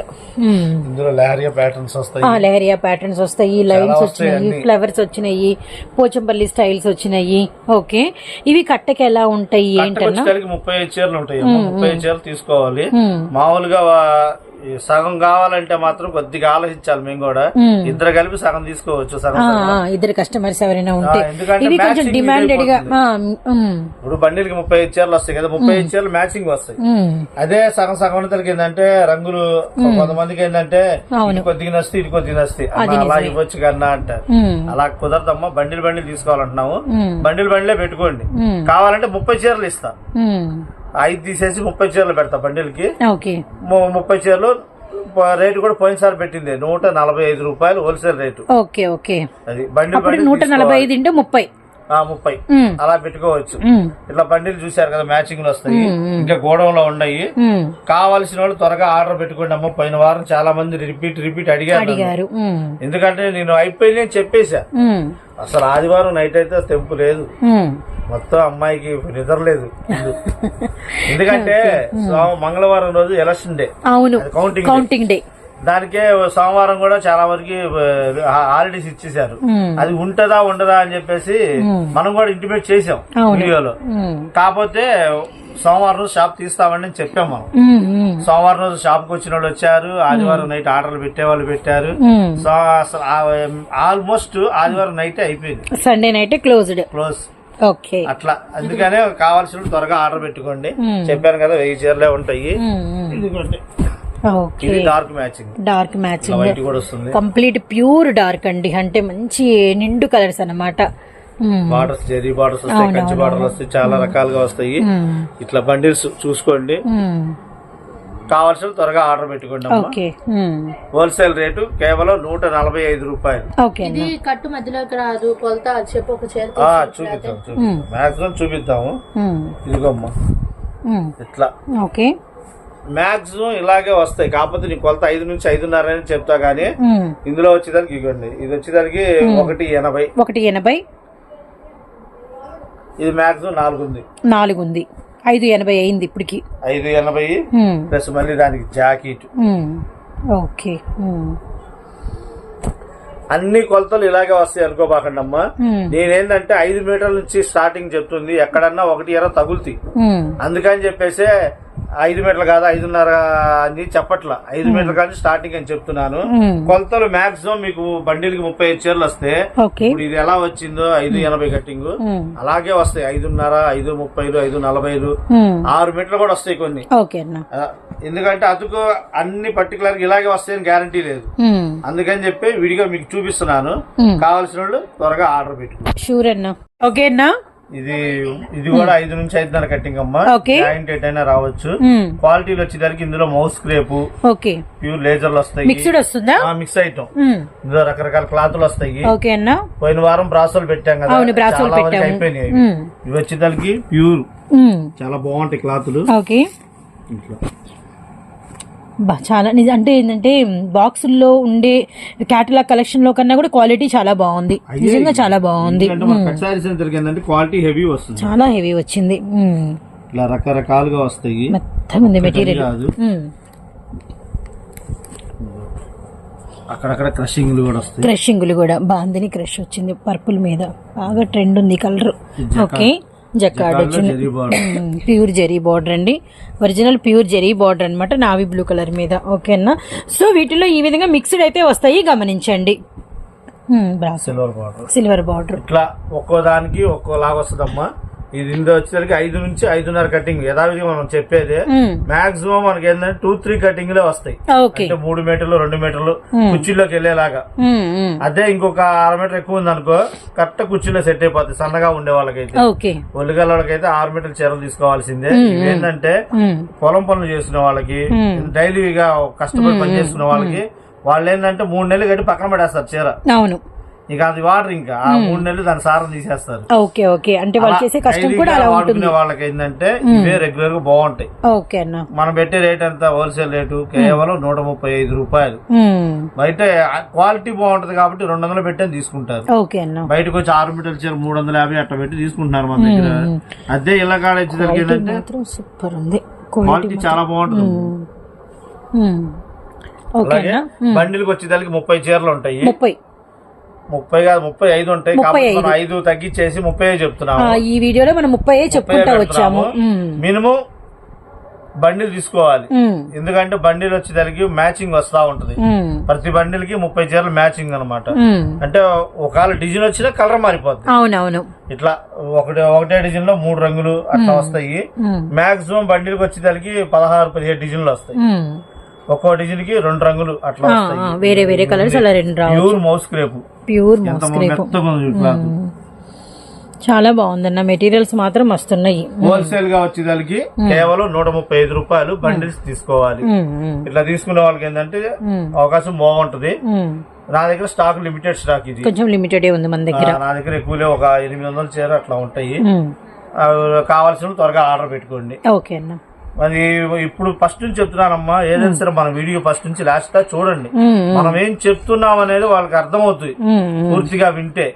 ఇందులో లహరియా ప్యాటర్న్స్ వస్తాయి లహరియా ప్యాటర్న్స్ వస్తాయి లైన్స్ వచ్చినాయి. ఫ్లవర్స్ వచ్చినాయి పోచంపల్లి స్టైల్స్ వచ్చినాయి ఓకే ఇవి కట్టకి ఎలా ఉంటాయి ఏంటన్నా ముప్పై ఐదు చీరలు ఉంటాయి. ముప్పై ఐదు చీరలు తీసుకోవాలి మ్మ్. మామూలుగా సగం కావాలంటే మాత్రం కొద్దిగా ఆలోచించాలి మేము కూడా. ఇద్దరు కలిపి సగం తీసుకోవచ్చు సగం ఇద్దరు కస్టమర్స్ ఎవరైనా ఉంటే. ఇవి కొంచెం డిమాండెడ్గా ఇప్పుడు బండిలకి ముప్పై ఐదు చీరలు వస్తాయి కదా ముప్పై ఐదు చీరలు మ్యాచింగ్ వస్తాయి. అదే సగం సగం తలకి ఏంటంటే రంగులు కొంతమందికి ఏంటంటే కొద్దిగా నస్తే ఇటు కొద్దిగా నస్తే అలా ఇవ్వచ్చు కన్నా అంటారు. అలా కుదరదమ్మా బండిలు బండిలు తీసుకోవాలంటున్నాము. బండిలు బండిలే పెట్టుకోండి. కావాలంటే ముప్పై చీరలు ఇస్తా. ఐదు తీసేసి ముప్పై చీరలు పెడతా బండిలకి. ముప్పై చీరలు రేటు కూడా పోయినసారి పెట్టింది. నూట నలభై ఐదు రూపాయలు హోల్సేల్ రేటు. Okay okay. అది బండిల్ నూట నలభై ఐదు ఇంటూ ముప్పై. ముప్పై. అలా పెట్టుకోవచ్చు. ఇట్లా బండిలు చూశారు కదా మ్యాచింగ్లో వస్తాయి. ఇంకా గోడౌన్లో ఉన్నాయి. కావాల్సిన వాళ్ళు త్వరగా ఆర్డర్ పెట్టుకోండి అమ్మ. పోయిన వారం చాలా మంది రిపీట్ రిపీట్ అడిగారు ఎందుకంటే నేను అయిపోయింది అని చెప్పేశా అసలు ఆదివారం నైట్ అయితే తెంపు లేదు. మొత్తం అమ్మాయికి నిద్ర లేదు. ఎందుకంటే మంగళవారం రోజు ఎలక్షన్ డే. అవును. Counting day. కౌంటింగ్ డే దానికే సోమవారం కూడా చాలా వరకు హాలిడేస్ ఇచ్చేసారు అది ఉంటదా ఉండదా అని చెప్పేసి మనం కూడా ఇంటిమేట్ చేసాం. వీడియోలో. కాకపోతే సోమవారం రోజు షాప్ తీస్తామని చెప్పాం మనం. సోమవారం రోజు షాప్కి వచ్చిన వాళ్ళు వచ్చారు ఆదివారం నైట్ ఆర్డర్లు పెట్టే వాళ్ళు పెట్టారు. సో అసలు ఆల్మోస్ట్ ఆదివారం నైట్ అయిపోయింది. Sunday night closed. Closed. Okay. అట్లా. అందుకనే కావాల్సిన త్వరగా ఆర్డర్ పెట్టుకోండి. చెప్పాను కదా వెయ్యి చీరలే ఉంటాయి. ఓకే ఇది dark matching. Dark matching. White కూడా వస్తుంది. కంప్లీట్ ప్యూర్ డార్క్ అండి. అంటే మంచి నిండు కలర్స్ అన్నమాట. ఉమ్, బార్డర్స్ జెరీ బార్డర్స్ వస్తాయి కంచి బార్డర్లు వస్తాయి చాలా రకాలుగా వస్తాయి. ఇట్లా బండిల్స్ చూసుకోండి. కావాల్సిన త్వరగా ఆర్డర్ పెట్టుకోండి అమ్మా. ఓకే. ఉమ్, హోల్సేల్ రేటు కేవలం నూట నలభై ఐదు రూపాయలు. ఇది కట్టు మధ్యలోకి రాదు కొలత చెప్పు ఒక చూపిద్దాం చూపిద్దాం. మాక్సిమం చూపిద్దాము. ఇదిగోమ్మా. ఇట్లా. ఓకే. మాక్సిమం ఇలాగే వస్తాయి. కాకపోతే నీ కొలత ఐదు నుంచి ఐదున్నర అని చెప్తా గానీ ఉమ్, ఇందులో వచ్చేదానికి ఇవ్వండి ఇది వచ్చేదానికి ఒకటి ఎనభై. ఒకటి ఎనభై. ఇది మాక్సిమం నాలుగు ఉంది నాలుగు ఉంది ఐదు ఎనభై అయింది ఇప్పటికి. ఐదు ఎనభై ప్లస్ మళ్ళీ దానికి జాకెట్. ఓకే. అన్ని కొలతలు ఇలాగే వస్తాయి అనుకోబాకండి అమ్మా ఉమ్, నేనేందంటే ఐదు మీటర్ల నుంచి స్టార్టింగ్ చెప్తుంది. ఎక్కడన్నా ఒకటి ఎర తగులుతాయి. అందుకని చెప్పేసి ఐదు మీటర్లు కాదు ఐదున్నర అని చెప్పట్ల. ఐదు మీటర్లు కానీ స్టార్టింగ్ అని చెప్తున్నాను. ఉమ్. కొలతలు మాక్సిమం మీకు బండిలకి ముప్పై ఐదు చీరలు వస్తే ఇప్పుడు ఇది ఎలా వచ్చిందో ఐదు ఎనభై కట్టింగ్. అలాగే వస్తాయి ఐదున్నర ఐదు ముప్పైలు ఐదు నలభైలు. ఉమ్. ఆరు మీటర్లు కూడా వస్తాయి కొన్ని. ఎందుకంటే అతుకు అన్ని పర్టికులర్ ఇలాగే వస్తాయని గ్యారంటీ లేదు. అందుకని చెప్పి విడిగా మీకు చూపిస్తున్నాను. కావాల్సిన వాళ్ళు త్వరగా ఆర్డర్ పెట్టుకో షూర్ అన్న. ఓకే అన్న. ఇది ఇది కూడా ఐదు నుంచి ఐదున్నర కట్టింగ్ అమ్మా. జాయింట్ ఎటైనా రావచ్చు. ఉమ్, క్వాలిటీలు వచ్చేసరికి ఇందులో మౌస్ క్రేపు ప్యూర్ లేజర్లు వస్తాయి. మిక్స్డ్ వస్తుందా? Mix item. ఇందులో రకరకాల క్లాతులు వస్తాయి. పోయిన వారం బ్రాసోలు పెట్టాం కదా. చాలా వరకు. అయిపోయినాయి. ఇవి వచ్చేసరికి ప్యూర్. చాలా బాగుంటాయి క్లాతులు. ఇట్లా. చాలా నిజ అంటే ఏంటంటే బాక్సుల్లో ఉండే క్యాటలాగ్ కలెక్షన్లో కన్నా కూడా క్వాలిటీ చాలా బాగుంది. నిజంగా చాలా బాగుంది. క్వాలిటీ హెవీ వస్తుంది. చాలా హెవీ వచ్చింది. ఇట్లా రకరకాలుగా వస్తాయి. మొత్తం ఉంది మెటీరియల్ అక్కడక్కడ క్రషింగ్లు కూడా వస్తాయి. క్రషింగులు కూడా. బాందిని క్రష్ వచ్చింది. పర్పుల్ మీద. బాగా ట్రెండ్ ఉంది colour okay jacquard pure zari border అండి. ఒరిజినల్ ప్యూర్ జెరీ బార్డర్ అన్నమాట నావీ బ్లూ కలర్ మీద. ఓకేనా? సో వీటిలో ఈ విధంగా మిక్స్డ్ అయితే వస్తాయి గమనించండి. Silver border. Silver border. ఇట్లా ఒక్కో దానికి ఒక్కో లాగా వస్తుందమ్మా. ఇది ఇందులో వచ్చేసరికి ఐదు నుంచి ఐదున్నర కటింగ్ యథావిధిగా మనం చెప్పేదే మాక్సిమం మనకి ఏంటంటే టూ త్రీ కటింగ్ లే వస్తాయి. అంటే మూడు మీటర్లు రెండు మీటర్లు కుర్చీలోకి వెళ్ళేలాగా. అదే ఇంకొక అర మీటర్ ఎక్కువ ఉంది అనుకో కరెక్ట్ కుర్చీలో సెట్ అయిపోతుంది సన్నగా ఉండే వాళ్ళకైతే. ఒళ్ళిగల వాళ్ళకైతే ఆరు మీటర్ల చీరలు తీసుకోవాల్సిందే. ఏంటంటే. పొలం పనులు చేస్తున్న వాళ్ళకి డైలీగా కష్టపడి పని చేస్తున్న వాళ్ళకి వాళ్ళు ఏంటంటే మూడు నెలలు కట్టి పక్కన పడేస్తారు చీర. అవును. ఇక అది వాడరు ఇంకా. ఆ మూడు నెలలు దాని సారం తీసేస్తారు. Okay okay. అంటే వాళ్ళు చేసే కష్టం కూడా అలా ఉంటుంది. వాళ్ళకి ఏంటంటే ఇవే రెగ్యులర్గా బాగుంటాయి. ఓకే అన్న. మనం పెట్టే రేట్ ఎంత? హోల్సేల్ రేటు కేవలం నూట ముప్పై ఐదు రూపాయలు. బయట క్వాలిటీ బాగుంటది కాబట్టి రెండు వందలు పెట్టి తీసుకుంటారు. ఓకే అన్న. బయటకు వచ్చి ఆరు మీటర్ల చీర మూడు వందల యాభై అట్లా పెట్టి తీసుకుంటున్నారు మన దగ్గర. అదే ఇలా కాడ ఏంటంటే సూపర్ ఉంది. క్వాలిటీ చాలా బాగుంటుంది. బండిల్కి వచ్చేదానికి ముప్పై చీరలు ఉంటాయి. ముప్పై. ముప్పై కాదు ముప్పై ఐదు ఉంటాయి. కాబట్టి మనం ఐదు. తగ్గించేసి ముప్పై చెప్తున్నాము. ఈ వీడియోలో మనం ముప్పై చెప్పుకుంటా వచ్చాము. మినిమం బండిల్ తీసుకోవాలి. ఎందుకంటే బండిల్ వచ్చేదానికి మ్యాచింగ్ వస్తా ఉంటది. ప్రతి బండిల్కి ముప్పై చీరలు మ్యాచింగ్ అన్నమాట. మ్మ్. అంటే ఒకవేళ డిజైన్ వచ్చినా కలర్ మారిపోద్ది. అవునవును. ఇట్లా ఒకటి ఒకటే డిజైన్లో మూడు రంగులు అట్లా వస్తాయి. మాక్సిమం బండిల్కి వచ్చేదానికి పదహారు పదిహేడు డిజైన్లు వస్తాయి. ఒక్కో డిజైన్కి రెండు రంగులు అట్లా వేరే వేరే కలర్స్ అలా రెండు ప్యూర్ మౌస్ క్రేపు ప్యూర్ చూడు క్లాత్. చాలా బాగుందన్న. మెటీరియల్స్ మాత్రం వస్తున్నాయి హోల్సేల్గా వచ్చేదానికి కేవలం నూట ముప్పై ఐదు రూపాయలు బండిల్స్ తీసుకోవాలి. ఇట్లా తీసుకునే వాళ్ళకి ఏంటంటే. అవకాశం బాగుంటది. నా దగ్గర స్టాక్ లిమిటెడ్ స్టాక్ ఇది. కొంచెం లిమిటెడ్ ఉంది మన దగ్గర. నా దగ్గర ఎక్కువలే ఒక ఎనిమిది వందల చీర అట్లా ఉంటాయి. కావాల్సిన త్వరగా ఆర్డర్ పెట్టుకోండి. ఓకే అన్న. మరి ఇప్పుడు ఫస్ట్ నుంచి చెప్తున్నానమ్మా ఏదైనా సరే మన వీడియో ఫస్ట్ నుంచి లాస్ట్ దా చూడండి. మనం ఏం చెప్తున్నాం అనేది వాళ్ళకి అర్థమవుతుంది. పూర్తిగా వింటే.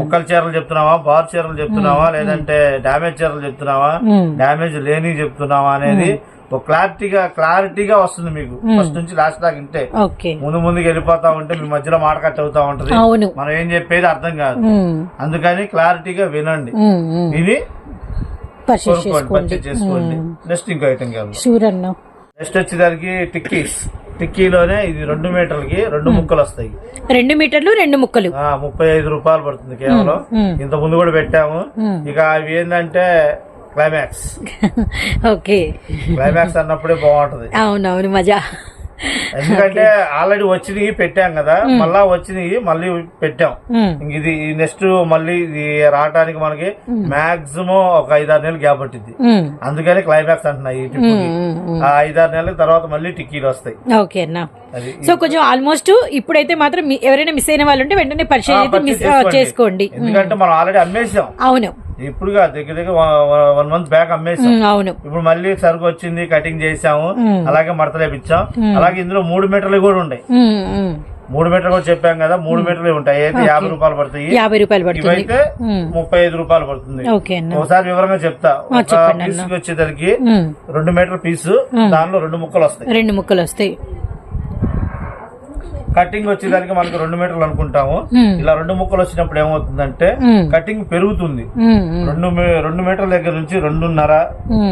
ముక్కల చీరలు చెప్తున్నావా బార్ చీరలు చెప్తున్నావా లేదంటే డామేజ్ చీరలు చెప్తున్నావా. డామేజ్ లేని చెప్తున్నావా అనేది ఒక క్లారిటీగా క్లారిటీగా వస్తుంది మీకు. ఫస్ట్ నుంచి లాస్ట్ దాకా వింటే. ముందు ముందుకు వెళ్ళిపోతా ఉంటే మీ మధ్యలో మాట కట్ అవుతా ఉంటది. మనం ఏం చెప్పేది అర్థం కాదు. అందుకని క్లారిటీగా వినండి. విని పర్చేస్ చేసుకోండి. నెక్స్ట్ ఇంకో ఐటమ్ షూర్ అన్న నెక్స్ట్ వచ్చేదానికి టిక్కీస్. టిక్కీలోనే ఇది రెండు మీటర్లకి రెండు ముక్కలు వస్తాయి. రెండు మీటర్లు రెండు ముక్కలు. ముప్పై ఐదు రూపాయలు పడుతుంది కేవలం. మ్మ్. ఇంత ముందు కూడా పెట్టాము. ఇక అవి ఏంటంటే క్లైమాక్స్ ఓకే క్లైమాక్స్ అన్నప్పుడే బాగుంటది. అవునవును మజా. ఎందుకంటే ఆల్రెడీ వచ్చినవి పెట్టాం కదా మళ్ళా వచ్చినవి మళ్ళీ పెట్టాం. ఇది నెక్స్ట్ మళ్ళీ ఇది రావడానికి మనకి మాక్సిమం ఒక ఐదారు నెలలు గ్యాప్ పట్టింది అందుకని క్లైమాక్స్ అంటున్నాయి. ఆ ఐదారు నెలల తర్వాత మళ్ళీ టిక్కీలు వస్తాయి. ఓకే అన్న. అది సో కొంచెం ఆల్మోస్ట్ ఇప్పుడైతే మాత్రం ఎవరైనా మిస్ అయిన వాళ్ళు ఉంటే వెంటనే చేసుకోండి. చేసుకోండి. ఎందుకంటే మనం ఆల్రెడీ అమ్మేసాం అవును. ఇప్పుడు దగ్గర దగ్గర వన్ మంత్ బ్యాక్ అమ్మేసాం ఇప్పుడు మళ్ళీ సరుకు వచ్చింది కటింగ్ చేసాము. అలాగే మడతలేపించాం అలాగే ఇందులో మూడు మీటర్లు కూడా ఉన్నాయి. మూడు మీటర్లు కూడా చెప్పాం కదా మూడు మీటర్లు ఉంటాయి. అయితే యాభై రూపాయలు పడతాయి యాభై రూపాయలు పడుతుంది. ముప్పై ఐదు రూపాయలు పడుతుంది. ఒకసారి వివరంగా చెప్తా. పీస్ వచ్చేసరికి రెండు మీటర్ పీసు దానిలో రెండు ముక్కలు వస్తాయి. రెండు ముక్కలు వస్తాయి. కటింగ్ వచ్చేదానికి మనకి రెండు మీటర్లు అనుకుంటాము. ఇలా రెండు ముక్కలు వచ్చినప్పుడు ఏమవుతుందంటే. కటింగ్ పెరుగుతుంది రెండు మీ- రెండు మీటర్ల దగ్గర నుంచి రెండున్నర.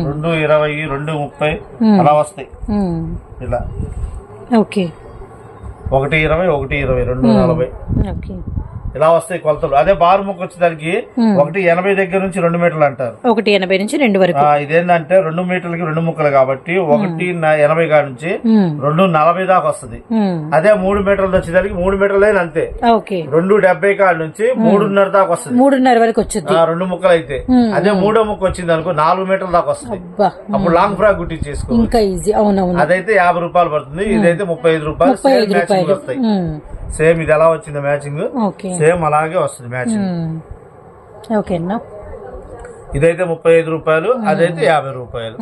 రెండు ఇరవై రెండు ముప్పై. అలా వస్తాయి. ఇలా ఓకే ఒకటి ఇరవై ఒకటి ఇరవై రెండు నలభై ఇలా వస్తాయి కొలతలు. అదే బారు ముక్క వచ్చేదానికి ఒకటి ఎనభై దగ్గర నుంచి రెండు మీటర్లు అంటారు. ఒకటి ఎనభై నుంచి రెండు వరకు. ఇదేంటంటే రెండు మీటర్లకి రెండు ముక్కలు కాబట్టి ఒకటి ఎనభై కాడ నుంచి రెండు నలభై దాకా వస్తుంది. అదే మూడు మీటర్లు వచ్చేదానికి మూడు మీటర్లే అంతే. రెండు డెబ్బై కాడ నుంచి మూడున్నర దాకా వస్తుంది. మూడున్నర వరకు వచ్చింది. రెండు ముక్కలు అయితే అదే మూడో ముక్క వచ్చింది అనుకో నాలుగు మీటర్ల దాకా వస్తుంది. అప్పుడు లాంగ్ ఫ్రాక్ ఇంకా ఈజీ. అవునవును. అదైతే యాభై రూపాయలు పడుతుంది ఇదైతే ముప్పై ఐదు రూపాయలు వస్తాయి. సేమ్ ఇది ఎలా వచ్చింది మ్యాచింగ్? సేమ్ అలాగే వస్తుంది మ్యాచింగ్. ఇదైతే ముప్పై ఐదు రూపాయలు అదైతే యాభై రూపాయలు.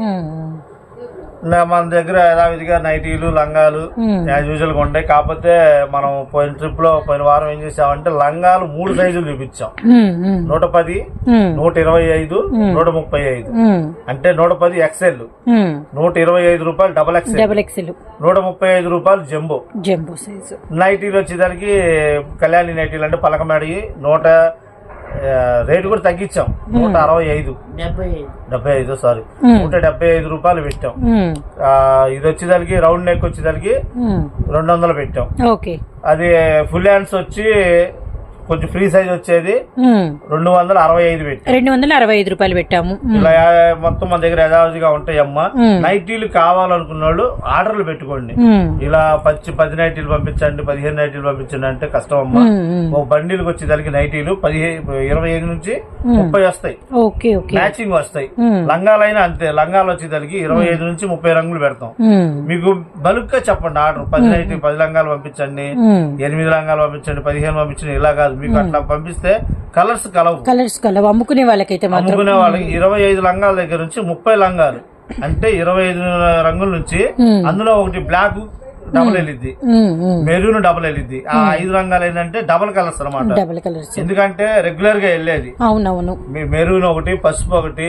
మన దగ్గర యథావిధిగా నైటీలు లంగాలు. యాజ్ యూజువల్గా ఉంటాయి. కాకపోతే మనం పోయిన ట్రిప్లో పోయిన వారం ఏం చేసామంటే లంగాలు మూడు సైజులు చూపించాం. నూట పది నూట ఇరవై ఐదు నూట ముప్పై ఐదు. అంటే నూట పది ఎక్సెల్. నూట ఇరవై ఐదు రూపాయలు డబల్ ఎక్సెల్ డబుల్ ఎక్సెల్ నూట ముప్పై ఐదు రూపాయలు జంబో. జంబో సైజు నైటీలు వచ్చేసరికి కళ్యాణి నైటీలు అంటే పలకమేడి నూట రేటు కూడా తగ్గించాం. నూట అరవై ఐదు. డెబ్బై ఐదు. సారీ నూట డెబ్బై ఐదు రూపాయలు పెట్టాం. ఇది వచ్చేదానికి రౌండ్ నెక్ వచ్చేదానికి. రెండు వందలు పెట్టాం. అది ఫుల్ హ్యాండ్స్ వచ్చి కొంచెం ఫ్రీ సైజ్ వచ్చేది. రెండు వందల అరవై ఐదు పెట్టాం. రెండు వందల అరవై ఐదు రూపాయలు పెట్టాము. ఇలా మొత్తం మన దగ్గర యథావిధిగా ఉంటాయి అమ్మ మ్మ్. నైటీలు కావాలనుకున్న వాళ్ళు ఆర్డర్లు పెట్టుకోండి. ఇలా పచ్చి పది నైటీలు పంపించండి పదిహేను నైటీలు పంపించండి అంటే కష్టం అమ్మా. ఒక బండిలకు వచ్చేదానికి నైటీలు పదిహేను ఇరవై ఐదు నుంచి ముప్పై వస్తాయి. మ్యాచింగ్ వస్తాయి. లంగాలైనా అంతే లంగాలు వచ్చేదానికి ఇరవై ఐదు నుంచి ముప్పై రంగులు పెడతాం. మీకు బల్క్గా చెప్పండి ఆర్డర్. పది నైటీ పది లంగాలు పంపించండి. ఎనిమిది లంగాలు పంపించండి పదిహేను పంపించండి ఇలా కాదు. మీకు అట్లా పంపిస్తే కలర్స్ కలవు. కలర్స్ కలర్ అమ్ముకునే వాళ్ళకైతే అమ్ముకునే వాళ్ళకి ఇరవై ఐదు లంగాల దగ్గర నుంచి ముప్పై లంగాలు. అంటే ఇరవై ఐదు రంగుల నుంచి. అందులో ఒకటి బ్లాక్ డబుల్ వెళ్ళిద్ది ఉమ్, ఉమ్. మెరూన్ డబుల్ వెళ్ళిద్ది ఆ ఐదు రంగాలు ఏంటంటే డబుల్ కలర్స్ అన్నమాట. డబుల్ కలర్స్ ఎందుకంటే రెగ్యులర్గా వెళ్ళేది. అవునవును. మీ- మెరూన్ ఒకటి పసుపు ఒకటి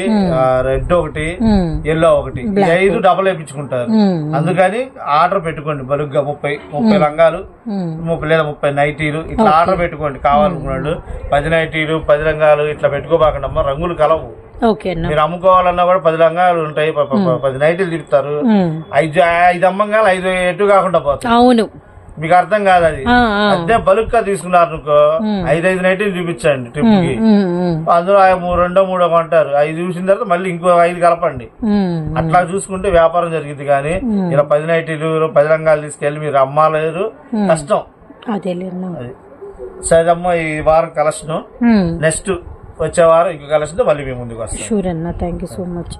రెడ్ ఒకటి ఎల్లో ఒకటి. ఈ ఐదు డబుల్ వేయించుకుంటారు అందుకని ఆర్డర్ పెట్టుకోండి బలుగ్గా ముప్పై ముప్పై ఉమ్. ముప్పై లేదా ముప్పై నైటీలు. ఇట్లా ఆర్డర్ పెట్టుకోండి. కావాలనుకున్నాడు పది నైటీలు పది రంగాలు ఇట్లా పెట్టుకోబాకండి అమ్మ రంగులు కలవు. మీరు అమ్ముకోవాలన్నా కూడా పది రంగాలు ఉంటాయి. పది నైటీలు తిప్పుతారు. ఐదు ఐదు అమ్మంగాలు ఐదు ఎటు కాకుండా పోతాయి. అవును. మీకు అర్థం కాదు అది. అదే బల్క్గా తీసుకున్నారు అనుకో ఐదు ఐదు నైటీలు చూపించండి ట్రిప్కి అందులో రెండో మూడో కొంటారు. ఐదు చూసిన తర్వాత మళ్ళీ ఇంకో ఐదు కలపండి. అట్లా చూసుకుంటే వ్యాపారం జరిగింది కానీ ఇలా పది నైటీలు పది రంగాలు తీసుకెళ్ళి మీరు అమ్మాలేరు. కష్టం. అది. సరేదమ్మా ఈ వారం కలెక్షన్. నెక్స్ట్. వచ్చే వారం ఇంకా కలిసిందో మళ్ళీ మేము ముందుకు వస్తాం. షూర్ అన్న థ్యాంక్ యూ సో మచ్